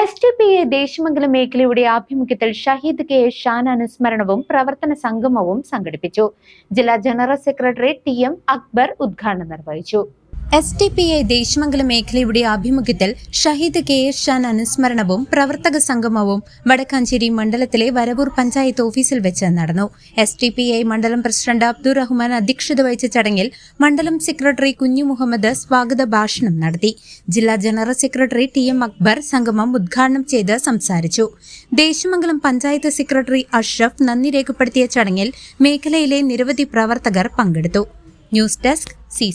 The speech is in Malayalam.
S T P A Desamangalam മേഖലയുടെ ആഭിമുഖ്യത്തിൽ ഷഹീദ് കെ ഷാൻ അനുസ്മരണവും പ്രവർത്തന സംഗമവും സംഘടിപ്പിച്ചു. ജില്ലാ general secretary T M Akbar ഉദ്ഘാടനം നിർവഹിച്ചു. S T P I Desamangalam മേഖലയുടെ ആഭിമുഖ്യത്തിൽ ഷഹീദ് കെ എസ് ഷാൻ അനുസ്മരണവും പ്രവർത്തക സംഗമവും വടക്കാഞ്ചേരി മണ്ഡലത്തിലെ വരവൂർ പഞ്ചായത്ത് ഓഫീസിൽ വെച്ച് നടന്നു. എസ് ടി പി ഐ മണ്ഡലം പ്രസിഡന്റ് അബ്ദുൾ റഹ്മാൻ അധ്യക്ഷത വഹിച്ച ചടങ്ങിൽ മണ്ഡലം സെക്രട്ടറി കുഞ്ഞു മുഹമ്മദ് സ്വാഗത ഭാഷണം നടത്തി. ജില്ലാ general secretary T M Akbar സംഗമം ഉദ്ഘാടനം ചെയ്ത് സംസാരിച്ചു. ദേശമംഗലം പഞ്ചായത്ത് സെക്രട്ടറി അഷ്റഫ് നന്ദി രേഖപ്പെടുത്തിയ ചടങ്ങിൽ മേഖലയിലെ നിരവധി പ്രവർത്തകർ പങ്കെടുത്തു. News desk C